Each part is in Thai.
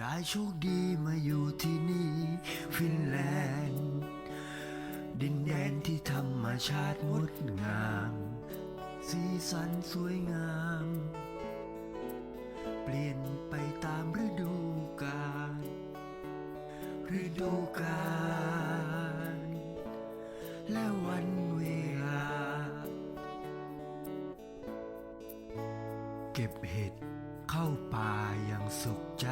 ยายโชคดีมาอยู่ที่นี่ ฟินแลนด์ ดินแดนที่ธรรมชาติงดงาม สีสันสวยงาม เปลี่ยนไปตามฤดูกาลฤดูกาลและวันเวลา เก็บเห็ดเข้าป่าย สุขใจ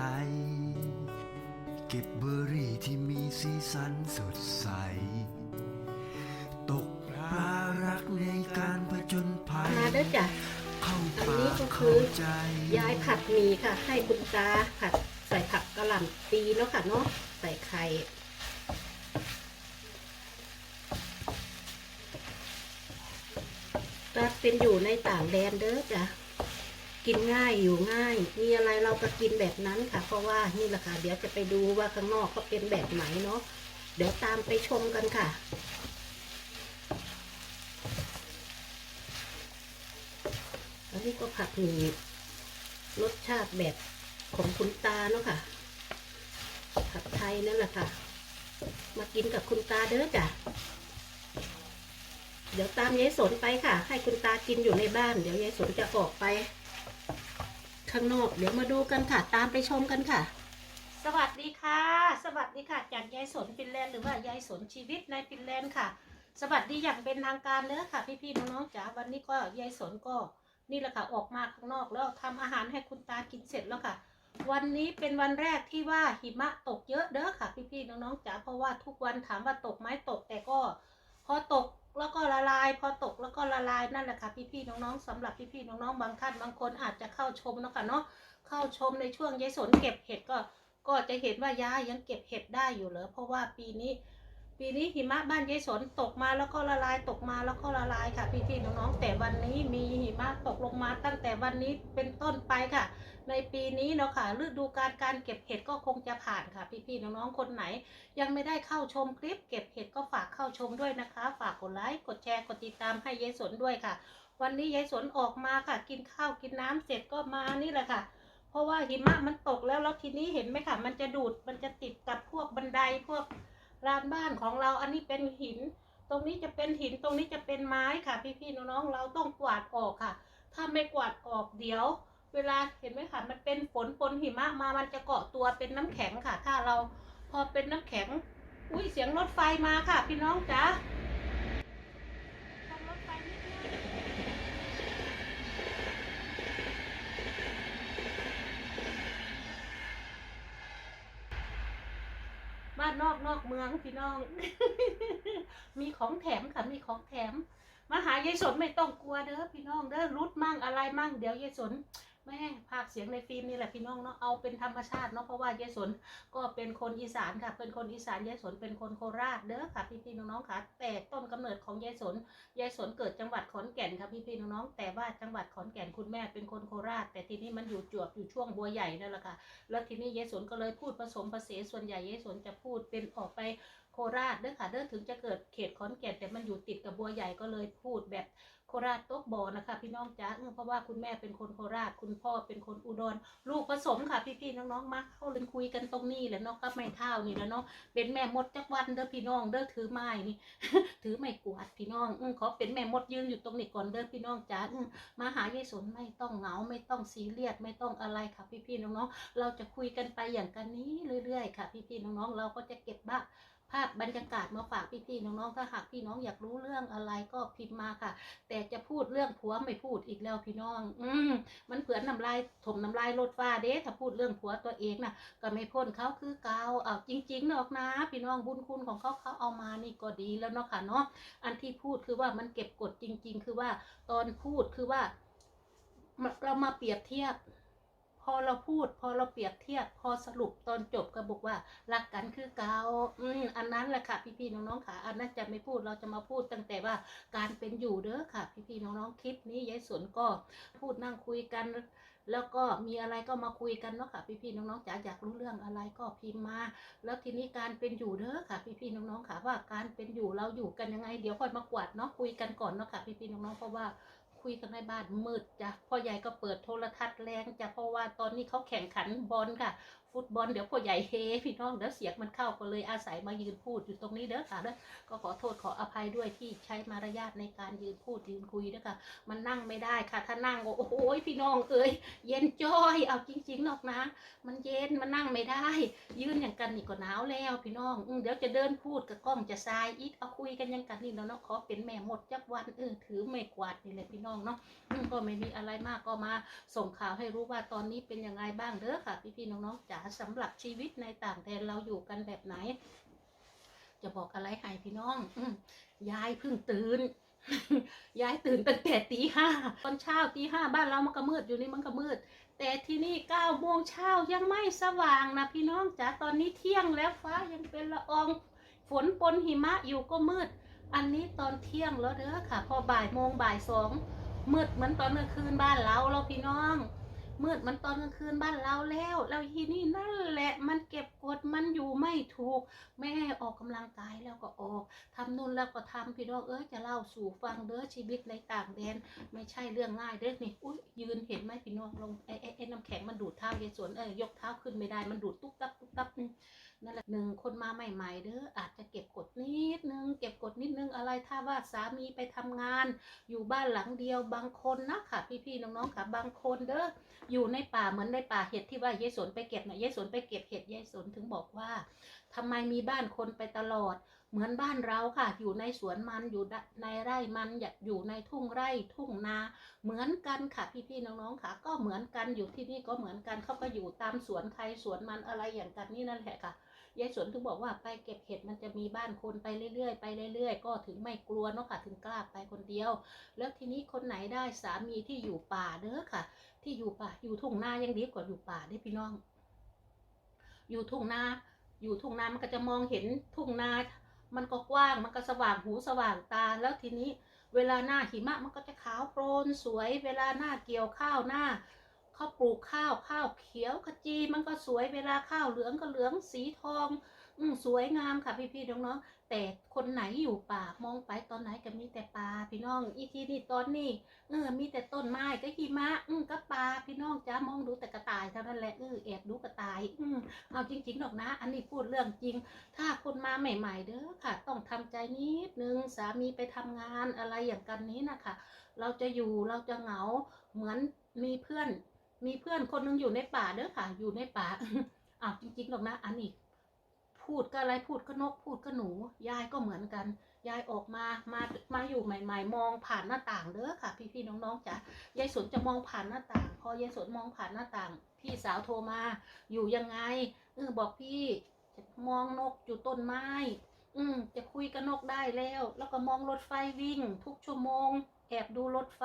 เก็บเบอร์รี่ที่มีสีสันสดใส ตกปลารักในการผจญภัย มาเด้อจ้ะเข้าอันป่านี้ก็คืเข้าอใจ ยายผัดหมี่ค่ะ ให้คุณตาผัดใส่ผักกะหล่ำปีเนาะค่ะเนาะใส่ไข่ตาเป็นอยู่ในต่างแดนเด้อจ้ะ กินง่ายอยู่ง่าย มีอะไรเราก็กินแบบนั้นค่ะ เพราะว่านี่แหละค่ะ เดี๋ยวจะไปดูว่าข้างนอกเขาเป็นแบบไหนเนาะ เดี๋ยวตามไปชมกันค่ะอันนี้ก็ผัดหมีรสชาติแบบของคุณตาเนาะค่ะ ผัดไทยนั่นแหละค่ะ มากินกับคุณตาเด้อจ้ะ เดี๋ยวตามยายสนไปค่ะ ให้คุณตากินอยู่ในบ้าน เดี๋ยวยายสนจะออกไป ข้างนอก เดี๋ยวมาดูกันค่ะ ตามไปชมกันค่ะ สวัสดีค่ะ สวัสดีค่ะ จากยายสนฟินแลนด์หรือว่ายายสนชีวิตในฟินแลนด์ค่ะ สวัสดีอย่างเป็นทางการเลยค่ะ พี่ๆน้องๆจ๋าวันนี้ก็ยายสนก็นี่แหละค่ะออกมาข้างนอกแล้วทำอาหารให้คุณตากินเสร็จแล้วค่ะ วันนี้เป็นวันแรกที่ว่าหิมะตกเยอะเด้อค่ะ พี่ๆน้องๆจ๋าเพราะว่าทุกวันถามว่าตกไหมตกแต่ก็พอตก แล้วก็ละลาย พอตกแล้วก็ละลายนั่นแหละค่ะพี่ๆน้องๆสำหรับพี่ๆน้องๆบางท่านบางคนอาจจะเข้าชมนะคะเนาะเข้าชมในช่วงยายสนเก็บเห็ดก็ก็จะเห็นว่ายายยังเก็บเห็ดได้อยู่เหรอเพราะว่าปีนี้ ปีนี้หิมะบ้านยายสนตกมาแล้วก็ละลายตกมาแล้วก็ละลายค่ะพี่ๆน้องๆแต่วันนี้มีหิมะตกลงมาตั้งแต่วันนี้เป็นต้นไปค่ะ ในปีนี้เนาะค่ะฤดูการการเก็บเห็ดก็คงจะผ่านค่ะ พี่ๆน้องๆคนไหน ยังไม่ได้เข้าชมคลิป เก็บเห็ดก็ฝากเข้าชมด้วยนะคะ ฝากกดไลค์กดแชร์กดติดตามให้ยายสนด้วยค่ะ วันนี้ยายสนออกมาค่ะ กินข้าวกินน้ำเสร็จก็มานี่แหละค่ะเพราะว่าหิมะมันตกแล้วแล้วทีนี้เห็นไหมค่ะ มันจะดูดมันจะติดกับพวกบันไดพวกลานบ้านของเราอันนี้เป็นหิน ตรงนี้จะเป็นหินตรงนี้จะเป็นไม้ค่ะ พี่ๆน้องๆเราต้องกวาดออกค่ะ ถ้าไม่กวาดออกเดี๋ยว เวลาเห็นไหมคะมันเป็นฝนปนหิมะมามันจะเกาะตัวเป็นน้ำแข็งค่ะ ถ้าเราพอเป็นน้ำแข็ง อุ้ยเสียงรถไฟมาค่ะ พี่น้องจ๋าชมรถไฟนิดนึงบ้านนอกนอกเมืองพี่น้อง มีของแถมค่ะมีของแถม มาหายายสนไม่ต้องกลัวเด้อพี่น้องเด้อรุดมั่งอะไรมั่งเดี๋ยวยายสน แม่ภาคเสียงในฟิล์มนี่แหละพี่น้องเนาะเอาเป็นธรรมชาติเนาะเพราะว่ายายสนก็เป็นคนอีสานค่ะ เป็นคนอีสานยายสนเป็นคนโคราชเด้อค่ะพี่ๆน้องๆค่ะ แต่ต้นกำเนิดของยายสนยายสนเกิดจังหวัดขอนแก่นค่ะพี่ๆน้องๆแต่ว่าจังหวัดขอนแก่นคุณแม่เป็นคนโคราช แต่ทีนี้มันอยู่จวบอยู่ช่วงบัวใหญ่นั่นแหละค่ะ แล้วทีนี้ยายสนก็เลยพูดผสมผสานส่วนใหญ่ยายสนจะพูดเป็นออกไป ราชเด้อค่ะเด้อถึงจะเกิดเขตขอนแก่นแต่มันอยู่ติดกับบัวใหญ่ก็เลยพูดแบบโคราชตกบอนะคะ พี่น้องจ้าเออเพราะว่าคุณแม่เป็นคนโคราช คุณพ่อเป็นคนอุดร ลูกผสมค่ะพี่ๆน้องๆมาเข้าเล่นคุยกันตรงนี้แหละเนาะกับไม่เท่านี่แล้วเนาะเป็นแม่มดจักวันเด้อพี่น้องเด้อถือไม้นี่ ถือไม้กวาดพี่น้องอือขอเป็นแม่มดยืนอยู่ตรงนี้ก่อนเด้อพี่น้องจ้ามาหายายสนไม่ต้องเหงาไม่ต้องซีเรียสไม่ต้องอะไรค่ะพี่ๆน้องๆเราจะคุยกันไปอย่างกันนี้เรื่อยๆค่ะ พี่ๆน้องๆเราก็จะเก็บบ้า ภาพบรรยากาศมาฝากพี่ๆน้องๆถ้าหากพี่น้องอยากรู้เรื่องอะไรก็พิมพ์มาค่ะ แต่จะพูดเรื่องผัวไม่พูดอีกแล้วพี่น้อง อืมมันเผื่อนน้ำลายถมน้ำลายลดฟ้าเด้ถ้าพูดเรื่องผัวตัวเองนะก็ไม่พ้นเขาคือเกาเอาจริงๆนอะนะ พี่น้องบุญคุณของเขาเขาเอามานี่ก็ดีแล้วเนาะค่ะเนาะอันที่พูดคือว่ามันเก็บกดจริง ๆ คือว่าตอนพูดคือว่าเรามาเปรียบเทียบ อเราพูด พอเราเปรียบเทียบ พอสรุปตอนจบก็บอกว่ารักกันคือเกาอืมอันนั้นแหละค่ะ พี่ๆน้องๆค่ะ อันนั้นจะไม่พูดเราจะมาพูดตั้งแต่ว่าการเป็นอยู่เด้อค่ะ พี่ๆน้องๆคลิปนี้ยายสวนก็พูดนั่งคุยกัน แล้วก็มีอะไรก็มาคุยกันเนาะค่ะพี่ๆน้องๆจ๋าอยากรู้เรื่องอะไรก็พิมพ์มา แล้วทีนี้การเป็นอยู่เด้อค่ะ พี่ๆน้องๆค่ะ ว่าการเป็นอยู่เราอยู่กันยังไง เดี๋ยวค่อยมากวาดเนาะคุยกันก่อนเนาะค่ะ พี่ๆน้องๆเพราะว่า คุยกันในบ้านมืดจ้ะพ่อใหญ่ก็เปิดโทรทัศน์แรงจ้ะเพราะว่าตอนนี้เขาแข่งขันบอลค่ะ ฟุตบอลเดี๋ยวพ่อใหญ่เฮพี่น้องเดี๋ยวเสียงมันเข้าก็เลยอาศัยมายืนพูดอยู่ตรงนี้เด้อค่ะเด้อก็ขอโทษขออภัยด้วยที่ใช้มารยาทในการยืนพูดยืนคุยนะคะมันนั่งไม่ได้ค่ะ ถ้านั่งก็โอ้โหพี่น้องเอ้ยเย็นจ้อยเอาจริงๆหรอกนะ มันเย็นมันนั่งไม่ได้ ยืนอย่างกันนี่ก็หนาวแล้วพี่น้องอเดี๋ยวจะเดินพูดกับกล้องจะทรายอีกเอาคุยกันอย่างกันนี่แล้วเนาะขอเป็นแม่หมดจักวันเออถือไม่กวาดนี่แหละพี่น้องเนาะก็ไม่มีอะไรมากก็มาส่งข่าวให้รู้ว่าตอนนี้เป็นยังไงบ้างเด้อค่ะ พี่ๆน้องๆจ๋าสำหรับชีวิตในต่างแดนเราอยู่กันแบบไหน จะบอกอะไรให้พี่น้องอยายเพิ่งตื่นยายตื่นตั้งแต่ตีห้าตอนเช้าตีห้าบ้านเรามันก็มืดอยู่นี่มันก็มืด แต่ที่นี่เก้าโมงเช้ายังไม่สว่างนะพี่น้องจ๋าตอนนี้เที่ยงแล้วฟ้ายังเป็นละอองฝนปนหิมะอยู่ก็มืด อันนี้ตอนเที่ยงแล้วเด้อค่ะ พอบ่ายโมงบ่ายสอง มืดเหมือนตอนกลางคืนบ้านเราเราพี่น้องมืดเหมันตอนกลางคืนบ้านเราแล้วแล้วทีนี่นั่นแหละ มันเก็บกดมันอยู่ไม่ถูก แม่ออกกำลังกายแล้วก็ออกทำนู่นแล้วก็ทำพี่น้องเอ้ยจะเล่าสู่ฟังเด้อชีวิตในต่างแดนไม่ใช่เรื่องง่ายเด้อนี่อุ้ยยืนเห็นไหมพี่น้องลงไอ้ไอ้น้ำแข็งมันดูดเท้ายายสวนเออยกเท้าขึ้นไม่ได้มันดูดตุ๊บตับตุ๊บตับ นั่นแหละหนึ่งคนมาใหม่ ๆเด้ออาจจะเก็บกดนิดนึงเก็บกดนิดนึงอะไรถ้าว่าสามีไปทำงาน อยู่บ้านหลังเดียวบางคนนะค่ะ พี่ๆน้องๆค่ะ บางคนเด้ออยู่ในป่าเหมือนในป่าเห็ดที่ว่ายายสนไปเก็บน่ะยายสนไปเก็บเห็ดยายสนถึงบอกว่าทำไมมีบ้านคนไปตลอด เหมือนบ้านเราค่ะ อยู่ในสวนมันอยู่ในไร่มันอยู่ในทุ่งไร่ทุ่งนาเหมือนกันค่ะพี่ๆน้องๆค่ะ ก็เหมือนกันอยู่ที่นี่ก็เหมือนกันเขาก็อยู่ตามสวนใครสวนมันอะไรอย่างกันนี่นั่นแหละค่ะ ยายสวนถึงบอกว่าไปเก็บเห็ดมันจะมีบ้านคนไปเรื่อยๆไปเรื่อยๆ ก็ถึงไม่กลัวเนาะค่ะถึงกล้าไปคนเดียว แล้วทีนี้คนไหนได้สามีที่อยู่ป่าเด้อค่ะ ที่อยู่ป่าอยู่ทุ่งนายังดีกว่าอยู่ป่าได้พี่น้อง อยู่ทุ่งนาอยู่ทุ่งนามันก็จะมองเห็นทุ่งนา มันก็กว้างมันก็สว่างหูสว่างตาแล้วทีนี้เวลาหน้าหิมะมันก็จะขาวโพลนสวย เวลาหน้าเกี่ยวข้าวหน้า เขาปลูกข้าวข้าวเขียวขจีมันก็สวยเวลาข้าวเหลืองก็เหลืองสีทอง อืสวยงามค่ะพี่ๆน้องๆแต่คนไหนอยู่ป่ามองไปตอนไหนก็มีแต่ป่าพี่น้อง อีทีนี่ตอนนี้เออมีแต่ต้นไม้ก็หิมะอืมก็ปลาพี่น้องจ้ามองดูแต่กระต่ายเท่านั้นแหละเออแอบดูกระต่าย อืมเอาจริงๆหรอกนะ อันนี้พูดเรื่องจริง ถ้าคนมาใหม่ ๆ เด้อค่ะ ต้องทำใจนิดนึงสามีไปทำงานอะไรอย่างกันนี้นะคะเราจะอยู่เราจะเหงาเหมือนมีเพื่อน มีเพื่อนคนหนึงอยู่ในป่าเด้อค่ะ อยู่ในป่าอ้าวจริงๆหรอกนะ อันนี้พูดก็อะไรพูดก็นกพูดก็หนู ยายก็เหมือนกัน ยายออกมามามาอยู่ใหม่ ๆ มองผ่านหน้าต่างเด้อค่ะ พี่ๆน้องๆจ้ะยายสนจะมองผ่านหน้าต่าง พอยายสนมองผ่านหน้าต่าง พี่สาวโทรมา อยู่ยังไงเออบอกพี่จะมองนกอยู่ต้นไม้ อืมจะคุยกับนกได้แล้ว แล้วก็มองรถไฟวิ่ง ทุกชั่วโมง แอบดูรถไฟ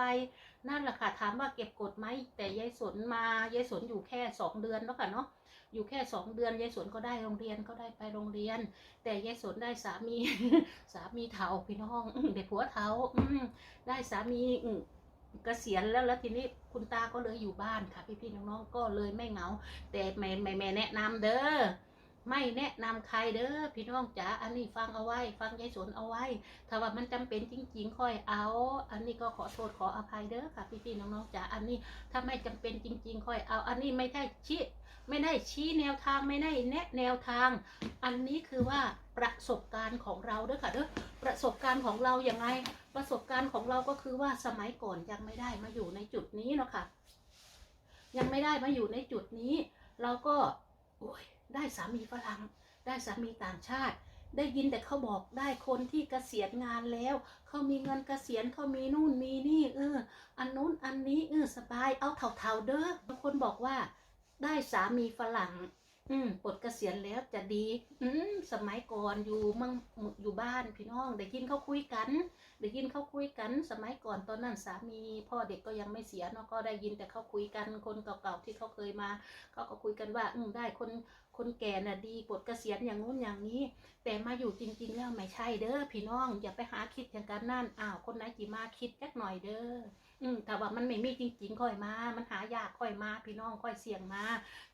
นั่นแหละค่ะถามว่าเก็บกดไหมแต่ยายสนมายายสนอยู่แค่สองเดือนแล้วค่ะเนาะอยู่แค่สองเดือนยายสนก็ได้โรงเรียนก็ได้ไปโรงเรียน แต่ยายสนได้สามีสามีเฒ่าพี่น้องเด็กผัวเฒ่าอืได้สามีอืมเกษียณแล้วแล้วทีนี้คุณตาก็เลยอยู่บ้านค่ะ พี่ๆน้องๆก็เลยไม่เหงา แต่แม่แม่แม่แนะนำเด้อ ไม่แนะนำใครเด้อพี่น้องจ๋าอันนี้ฟังเอาไว้ ฟังยายสนเอาไว้ ถ้าว่ามันจำเป็นจริง ๆ ค่อยเอา อันนี้ก็ขอโทษขออภัยเด้อค่ะ พี่ๆน้องๆจ๋าอันนี้ถ้าไม่จำเป็นจริง ๆ ค่อยเอา อันนี้ไม่ได้ชี้ไม่ได้ชี้แนวทางไม่ได้แนะแนวทาง อันนี้คือว่าประสบการณ์ของเราเด้อค่ะเด้อประสบการณ์ของเราอย่างไง ประสบการณ์ของเราก็คือว่าสมัยก่อนยังไม่ได้มาอยู่ในจุดนี้เนาะค่ะยังไม่ได้มาอยู่ในจุดนี้ เราก็โอ้ย ได้สามีฝรั่งได้สามีต่างชาติ ได้ยินแต่เขาบอกได้คนที่เกษียณงานแล้วเขามีเงินเกษียณเขามีนู่นมีนี่เอออันนู้นอันนี้เออสบายเอาเถ่าๆเด้อบางคนบอกว่า ได้สามีฝรั่ง อืมปลดเกษียณแล้วจะดี อืมสมัยก่อนอยู่มืองอยู่บ้านพี่น้องได้ยินเขาคุยกันได้ยินเขาคุยกัน สมัยก่อนตอนนั้นสามีพ่อเด็กก็ยังไม่เสียเนาะก็ได้ยินแต่เขาคุยกันคนเก่าๆที่เขาเคยมาเขาก็คุยกันว่า อืมได้คน คนแก่น่ะดีปลดเกษียณอย่างงู้นอย่างนี้ แต่มาอยู่จริง ๆ แล้วไม่ใช่เด้อพี่น้อง อย่าไปหาคิดอย่างกันนั่นอ้าวคนไหนจีมาคิดจักหน่อยเด้ออืมแต่ว่ามันไม่มีจริง ๆ ค่อยมา มันหายากค่อยมา พี่น้องค่อยเสี่ยงมา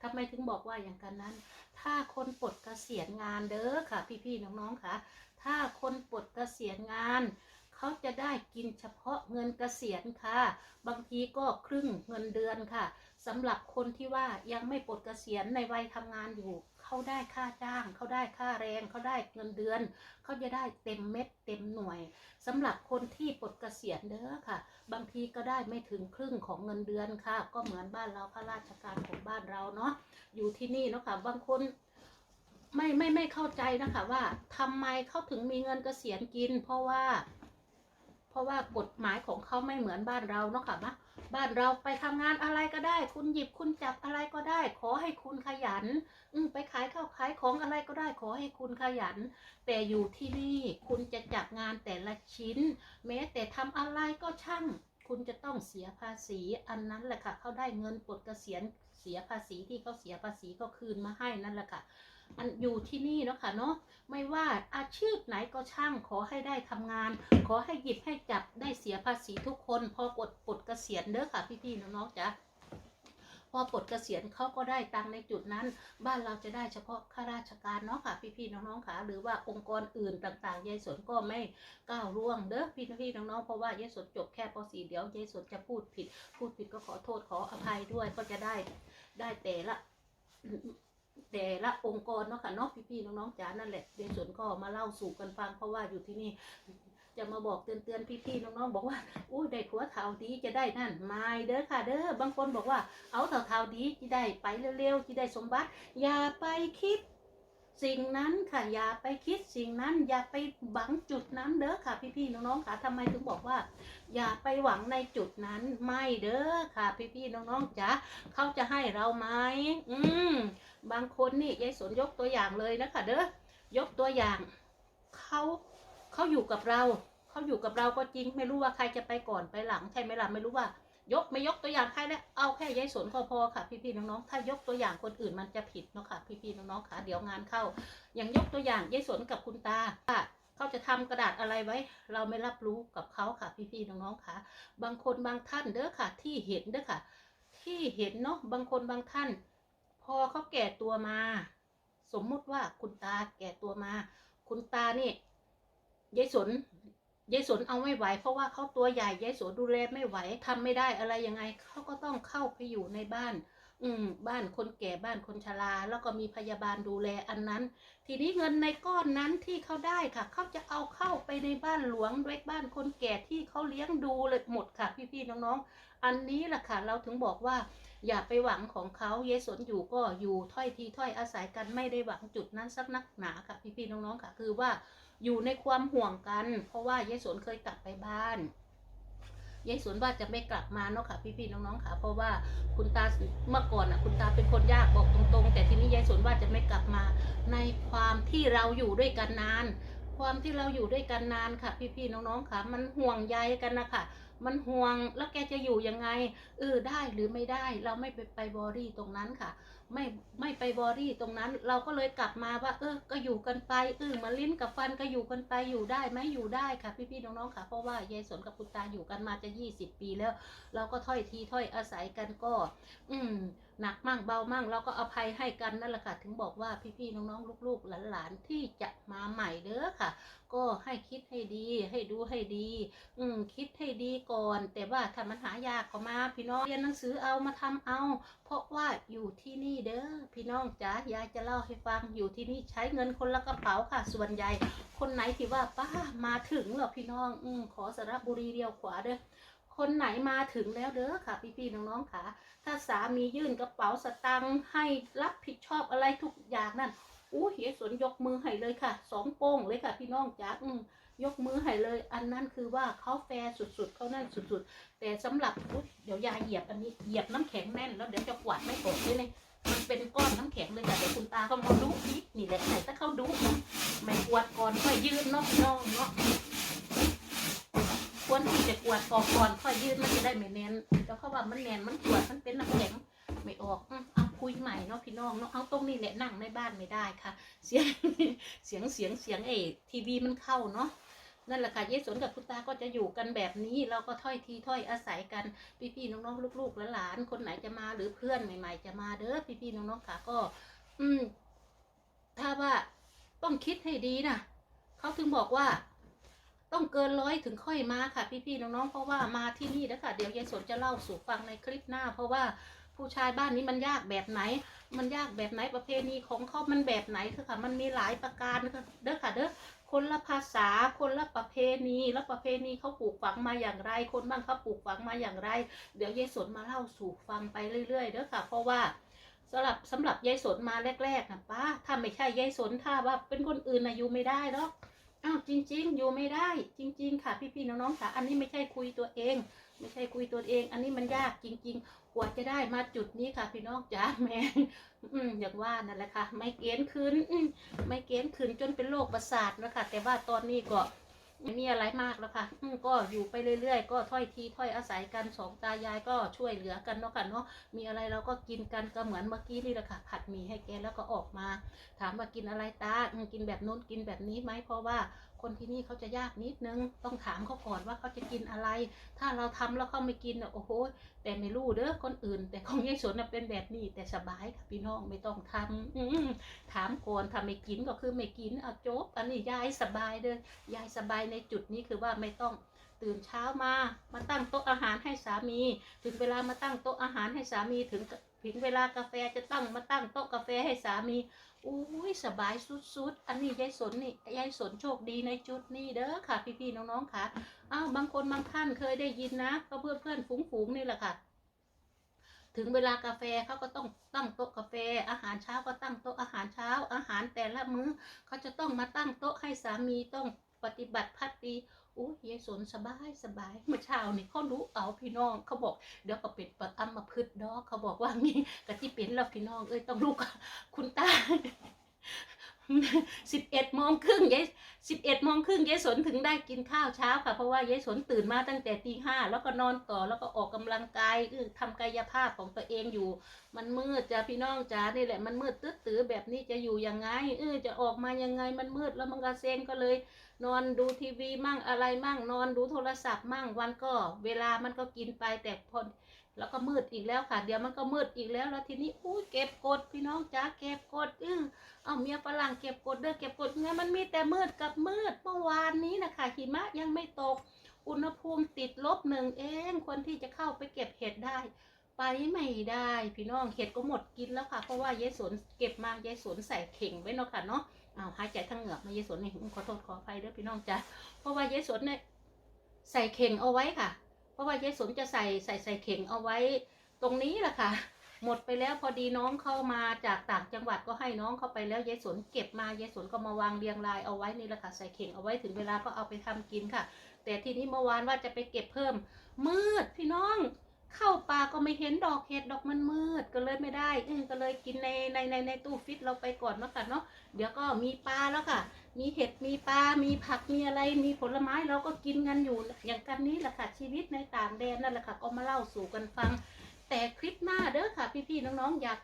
ทำไมถึงบอกว่าอย่างกันนั้น ถ้าคนปลดเกษียณงานเด้อค่ะ พี่ๆน้องๆค่ะ ถ้าคนปลดเกษียณงานเขาจะได้กินเฉพาะเงินเกษียณค่ะ บางทีก็ครึ่งเงินเดือนค่ะ สำหรับคนที่ว่ายังไม่ปลดเกษียณในวัยทำงานอยู่ เขาได้ค่าจ้าง เขาได้ค่าแรง เขาได้เงินเดือน เขาจะได้เต็มเม็ดเต็มหน่วยสำหรับคนที่ปลดเกษียณเด้อค่ะ บางทีก็ได้ไม่ถึงครึ่งของเงินเดือนค่ะ ก็เหมือนบ้านเราข้าราชการของบ้านเราเนาะอยู่ที่นี่เนาะค่ะบางคนไม่ไม่ไม่เข้าใจนะคะว่าทำไมเขาถึงมีเงินเกษียณกิน เพราะว่า เพราะว่ากฎหมายของเขาไม่เหมือนบ้านเราเนาะค่ะนะ บ้านเราไปทำงานอะไรก็ได้ คุณหยิบคุณจับอะไรก็ได้ ขอให้คุณขยัน อืไปขายข้าวขายของอะไรก็ได้ ขอให้คุณขยัน แต่อยู่ที่นี่คุณจะจับงานแต่ละชิ้น แม้แต่ทำอะไรก็ช่าง คุณจะต้องเสียภาษี อันนั้นแหละค่ะเขาได้เงินปลดเกษียณเสียภาษีที่เขาเสียภาษีก็คืนมาให้นั่นแหละค่ะ อันอยู่ที่นี่เนาะค่ะเนาะไม่ว่าอาชีพไหนก็ช่างขอให้ได้ทำงาน ขอให้หยิบให้จับได้เสียภาษีทุกคน พอปลดปลดเกษียณเด้อค่ะพี่ๆน้องๆจ้ะพอปลดเกษียณเขาก็ได้ตังในจุดนั้น บ้านเราจะได้เฉพาะข้าราชการเนาะค่ะ พี่ๆน้องๆค่ะหรือว่าองค์กรอื่นต่างๆยายสนก็ไม่ก้าวล่วงเด้อพี่ๆน้องๆเพราะว่ายายสนจบแค่ป .4 เดี๋ยวยายสนจะพูดผิด พูดผิดก็ขอโทษขออภัยด้วยก็จะได้ได้แต่ละ แต่ละองค์กรเนาะค่ะเนาะพี่ๆน้องๆจ๋านั่นแหละเดนสนก็มาเล่าสู่กันฟังเพราะว่าอยู่ที่นี่ จะมาบอกเตือนๆพี่ๆน้องๆบอกว่าอู้ได้ผัวเท่าดีจะได้นั่นไม่เด้อค่ะ เด้อบางคนบอกว่าเอาเท่าเท่าดีจะได้ไปเร็วๆจะได้สมบัติ อย่าไปคิด สิ่งนั้นค่ะอย่าไปคิดสิ่งนั้นอย่าไปหวังจุดนั้นเด้อค่ะ พี่ๆน้องๆค่ะทำไมถึงบอกว่า อย่าไปหวังในจุดนั้นไม่เด้อค่ะ พี่ๆน้องๆจ๋าเขาจะให้เราไหมอืมบางคนนี่ยายสนยกตัวอย่างเลยนะคะเด้อยกตัวอย่างเขาเขาอยู่กับเราเขาอยู่กับเราก็จริง ไม่รู้ว่าใครจะไปก่อนไปหลังใช่ไหมล่ะไม่รู้ว่า ยกไม่ยกตัวอย่างใครแล้วเอาแค่ยายสนก็พอค่ะพี่ๆน้องๆถ้ายกตัวอย่างคนอื่นมันจะผิดเนาะค่ะพี่ๆน้องๆค่ะเดี๋ยวงานเข้า อย่างยกตัวอย่างยายสนกับคุณตาเขาจะทำกระดาษอะไรไว้ เราไม่รับรู้กับเขาค่ะพี่ๆน้องๆค่ะ บางคนบางท่านเด้อค่ะ ที่เห็นเด้อค่ะ ที่เห็นเนาะบางคนบางท่าน พอเขาแก่ตัวมา สมมุติว่าคุณตาแก่ตัวมา คุณตานี่ยายสน ยายสนเอาไม่ไหว เพราะว่าเขาตัวใหญ่ยายสนดูแลไม่ไหวทำไม่ได้อะไรยังไงเขาก็ต้องเข้าไปอยู่ในบ้าน อืม บ้านคนแก่บ้านคนชราแล้วก็มีพยาบาลดูแลอันนั้น ทีนี้เงินในก้อนนั้นที่เขาได้ค่ะเขาจะเอาเข้าไปในบ้านหลวงด้วยบ้านคนแก่ที่เขาเลี้ยงดูเลยหมดค่ะ พี่ๆน้องๆ อันนี้แหละค่ะ เราถึงบอกว่า อย่าไปหวังของเขาเยสนอยู่ก็อยู่ถ้อยทีถ้อยอาศัยกันไม่ได้หวังจุดนั้นสักนักหนาค่ะ พี่ๆน้องๆค่ะ คือว่า อยู่ในความห่วงกัน เพราะว่ายายสนเคยกลับไปบ้านยายสวนว่าจะไม่กลับมาเนาะค่ะพี่ๆน้องๆค่ะเพราะว่าคุณตาเมื่อก่อนอะ คุณตาเป็นคนยากบอกตรงๆ แต่ทีนี้ยายสวนว่าจะไม่กลับมา ในความที่เราอยู่ด้วยกันนาน ความที่เราอยู่ด้วยกันนานค่ะ พี่ๆน้องๆค่ะ มันห่วงใยกันนะคะ มันห่วงแล้วแกจะอยู่ยังไงเออได้หรือไม่ได้ เราไม่ไปไปบอรี่ตรงนั้นค่ะ ไม่ไม่ไปบอรี่ตรงนั้น เราก็เลยกลับมาว่า เออ ก็อยู่กันไปเออมาลิ้นกับฟันก็อยู่กันไปอยู่ได้ไหมอยู่ได้ค่ะ พี่ๆน้องๆค่ะ เพราะว่ายายสนกับคุณตาอยู่กันมาจะยี่สิบปีแล้ว เราก็ถ้อยทีถ้อยอาศัยกันก็ อืมหนักมั่งเบามั่งเราก็อภัยให้กันนั่นแหละค่ะ ถึงบอกว่าพี่ๆน้องๆลูกๆหลานๆที่จะมาใหม่เด้อค่ะ ก็ให้คิดให้ดีให้ดูให้ดี อืมคิดให้ดีก่อน แต่ว่าถ้ามันหายากก็มาพี่น้องเรียนหนังสือเอามาทำเอา เพราะว่าอยู่ที่นี่เด้อพี่น้องจ๋ายายจะเล่าให้ฟังอยู่ที่นี่ใช้เงินคนละกระเป๋าค่ะ ส่วนใหญ่ คนไหนที่ว่าป้ามาถึงเหรอพี่น้อง อืมขอสระบุรีเดียวขวาเด้อ คนไหนมาถึงแล้วเด้อค่ะ พี่ๆน้องๆค่ะ ถ้าสามียื่นกระเป๋าสตังค์ให้รับผิดชอบอะไรทุกอย่างนั่นอู้เฮียสนยกมือให้เลยค่ะสองโป้งเลยค่ะ พี่น้องจ๋าอืยกมือให้เลย อันนั้นคือว่าเขาแฟร์สุดๆเขานั่นสุดๆ แต่สำหรับเดี๋ยวยาเหยียบอันนี้เหยียบน้ำแข็งแน่นแล้วเดี๋ยวจะกวาดไม่ตกเลยเลยมันเป็นก้อนน้ำแข็งเลยค่ะเดี๋ยวคุณตาเขามาดูนี่แหละถ้าเขาดูนะไม่กวาดก่อนค่อยยืนเนาะพี่น้องเนาะ ควรที่จะกวดก่อนก่อนค่อยยืนมันจะได้ไม่แน่นแล้วเขาว่ามันแน่นมันกวดมันเป็นน้ำแข็งไม่ออกเอาคุยใหม่เนาะพี่น้องเนาะเอาตรงนี้แหละนั่งในบ้านไม่ได้ค่ะ เสียงเสียงเสียงเสียงเอทีวีมันเข้าเนาะนั่นแหละค่ะเยสนกับคุณตาก็จะอยู่กันแบบนี้ เราก็ถ้อยทีถ้อยอาศัยกันพี่ๆน้องๆลูกๆหลานๆคนไหนจะมาหรือเพื่อนใหม่ ๆ จะมาเด้อพี่ๆน้องๆค่ะก็ อืม ถ้าว่าต้องคิดให้ดีนะเขาถึงบอกว่า ต้องเกินร้อยถึงค่อยมาค่ะ พี่ๆน้องๆเพราะว่ามาที่นี่นะคะเดี๋ยวยายสนจะเล่าสู่ฟังในคลิปหน้า เพราะว่าผู้ชายบ้านนี้มันยากแบบไหน มันยากแบบไหนประเพณีของเขามันแบบไหนคือค่ะ มันมีหลายประการนะคะเด้อค่ะเด้อคนละภาษาคนละประเพณีแล้วประเพณีเขาปลูกฝังมาอย่างไร คนบ้างเขาปลูกฝังมาอย่างไร เดี๋ยวยายสนมาเล่าสู่ฟังไปเรื่อยๆเด้อค่ะ เพราะว่าสำหรับสำหรับยายสนมาแรกๆนะป้าถ้าไม่ใช่ยายสนถ้าว่าเป็นคนอื่นนะอยู่ไม่ได้หรอก อ้าวจริง ๆ อยู่ไม่ได้ จริง ๆ ค่ะพี่ๆน้องๆค่ะ อันนี้ไม่ใช่คุยตัวเอง ไม่ใช่คุยตัวเอง อันนี้มันยากจริง ๆ กว่าจะได้มาจุดนี้ค่ะ พี่น้องจ๋าแม่อืมอย่างว่านั่นแหละค่ะ ไม่เกณฑ์คืนอืมไม่เกณฑ์คืนจนเป็นโรคประสาทนะคะแต่ว่าตอนนี้ก็ ไม่มีอะไรมากแล้วค่ะก็อยู่ไปเรื่อยๆ ก็ถ้อยทีถ้อยอาศัยกันสองตายายก็ช่วยเหลือกันเนาะค่ะเนาะมีอะไรเราก็กินกันก็เหมือนเมื่อกี้นี่แหละค่ะ ผัดหมี่ให้แกแล้วก็ออกมา ถามว่ากินอะไรตากินแบบนู้นกินแบบนี้ไหมเพราะว่า คนที่นี่เขาจะยากนิดนึง ต้องถามเขาก่อนว่าเขาจะกินอะไร ถ้าเราทำแล้วเขาไม่กินโอ้โห แต่ไม่รู้เด้อคนอื่น แต่ของยายสนน่ะเป็นแบบนี้แต่สบายค่ะพี่น้องไม่ต้องทำอืมถามก่อนทำไม่กินก็คือไม่กินเอาจบอันนี้ยายสบายเด้อยายสบายในจุดนี้คือว่าไม่ต้องตื่นเช้ามา มาตั้งโต๊ะอาหารให้สามี ถึงเวลามาตั้งโต๊ะอาหารให้สามีถึงถึงเวลากาแฟจะตั้งมาตั้งโต๊ะกาแฟให้สามี อุ้ยสบายสุดๆ อันนี้ยายสนนี่ยายสนโชคดีในจุดนี้เด้อค่ะ พี่ๆน้องๆค่ะอ้าวบางคนบางท่านเคยได้ยินนะ ก็เพื่อนเพื่อนฝูงๆนี่แหละค่ะ ถึงเวลากาแฟเขาก็ต้องตั้งโต๊ะกาแฟ อาหารเช้าก็ตั้งโต๊ะอาหารเช้า อาหารแต่ละมื้อเขาจะต้องมาตั้งโต๊ะให้สามีต้องปฏิบัติพัด โอ้ยายสนสบายสบายเมื่อเช้านี่เขารู้เอาพี่น้องเขาบอกเดี๋ยวก็เป็นปะอัมมาพืชดอกเขาบอกว่างี้กะที่เป็นแล้วพี่น้องเอ้ยต้องลูกคุณตา สิบเอ็ดโมงครึ่งยายสิบเอ็ดโมงครึ่งยายสนถึงได้กินข้าวเช้าค่ะ เพราะว่ายายสนตื่นมาตั้งแต่ตีห้าแล้วก็นอนต่อแล้วก็ออกกำลังกายเออทำกายภาพของตัวเองอยู่ มันมืดจ้ะพี่น้องจ้านี่แหละมันมืดตื้อตื้อแบบนี้จะอยู่ยังไงเออจะออกมายังไงมันมืดแล้วมันกระเซ็งก็เลย นอนดูทีวีมั่งอะไรมั่งนอนดูโทรศัพท์มั่งวันก็เวลามันก็กินไปแต่พอ แล้วก็มืดอีกแล้วค่ะ เดี๋ยวมันก็มืดอีกแล้วแล้วทีนี้อู้เก็บกดพี่น้องจ้าเก็บกดอื้อเอาเมียฝรั่งเก็บกดเด้อเก็บกดไงมันมีแต่มืดกับมืดเมื่อวานนี้นะคะหิมะยังไม่ตก อุณหภูมิติดลบหนึ่งเองคนที่จะเข้าไปเก็บเห็ดได้ ไปไม่ได้ พี่น้องเห็ดก็หมดกินแล้วค่ะ เพราะว่ายายสนเก็บมายายสนใส่เข่งไว้เนาะค่ะเนาะเอาหายใจทั้งเหงือกมายายสนนี่ขอโทษขออภัยเด้อพี่น้องจ้ะเพราะว่ายายสนเนี่ยใส่เข่งเอาไว้ค่ะ เพราะว่ายายสนจะใส่ใส่ใส่เข่งเอาไว้ตรงนี้แหละค่ะ หมดไปแล้วพอดีน้องเข้ามาจากต่างจังหวัดก็ให้น้องเข้าไปแล้วยายสนเก็บมายายสนก็มาวางเรียงรายเอาไว้นี่แหละค่ะใส่เข่งเอาไว้ถึงเวลาก็เอาไปทำกินค่ะ แต่ทีนี้เมื่อวานว่าจะไปเก็บเพิ่มมืดพี่น้อง เข้าป่าก็ไม่เห็นดอกเห็ดดอกมันมืดก็เลยไม่ได้ อืก็เลยกินในในในในตู้ฟิตเราไปก่อนเนาะค่ะเนาะเดี๋ยวก็มีปลาแล้วค่ะ มีเห็ดมีปลา มีผักมีอะไรมีผลไม้เราก็กินกันอยู่อย่างกันนี้แหละค่ะชีวิตในต่างแดนนั่นแหละค่ะก็มาเล่าสู่กันฟัง แต่คลิปหน้าเด้อค่ะพี่ๆน้องๆอยาก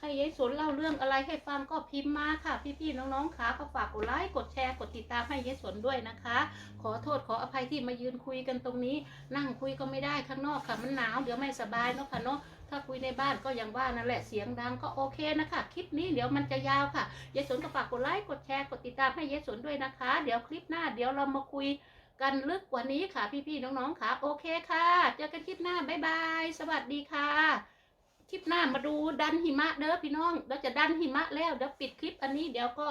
ให้ยายสนเล่าเรื่องอะไรให้ฟังก็พิมพ์มาค่ะ พี่ๆน้องๆค่ะก็ฝากกดไลค์กดแชร์กดติดตามให้ยายสนด้วยนะคะ ขอโทษขออภัยที่มายืนคุยกันตรงนี้ นั่งคุยก็ไม่ได้ข้างนอกค่ะมันหนาวเดี๋ยวไม่สบายเนาะค่ะเนาะถ้าคุยในบ้านก็ย่างว่านั่นแหละเสียงดังก็โอเคนะคะ คลิปนี้เดี๋ยวมันจะยาวค่ะยายสนก็ฝากกดไลค์กดแชร์กดติดตามให้ยายสนด้วยนะคะ เดี๋ยวคลิปหน้าเดี๋ยวเรามาคุยกันลึกกว่านี้ค่ะพี่ๆน้องๆค่ะ โอเคค่ะ เจอกันคลิปหน้าบ๊ายบาย สวัสดีค่ะ คลิปหน้ามาดูดันหิมะเด้อพี่น้องเราจะดันหิมะแล้วเดี๋ยวปิดคลิปอันนี้เดี๋ยวก็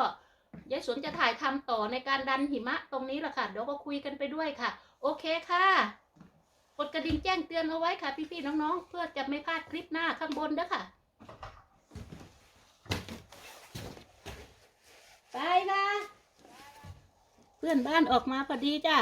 ยายสนจะถ่ายทำต่อในการดันหิมะตรงนี้แหละค่ะเดี๋ยวก็คุยกันไปด้วยค่ะ โอเคค่ะกดกระดิ่งแจ้งเตือนเอาไว้ค่ะ พี่ๆน้องๆ เพื่อจะไม่พลาดคลิปหน้าข้างบนเด้อค่ะไปละเพื่อนบ้านออกมาพอดีจ้ะ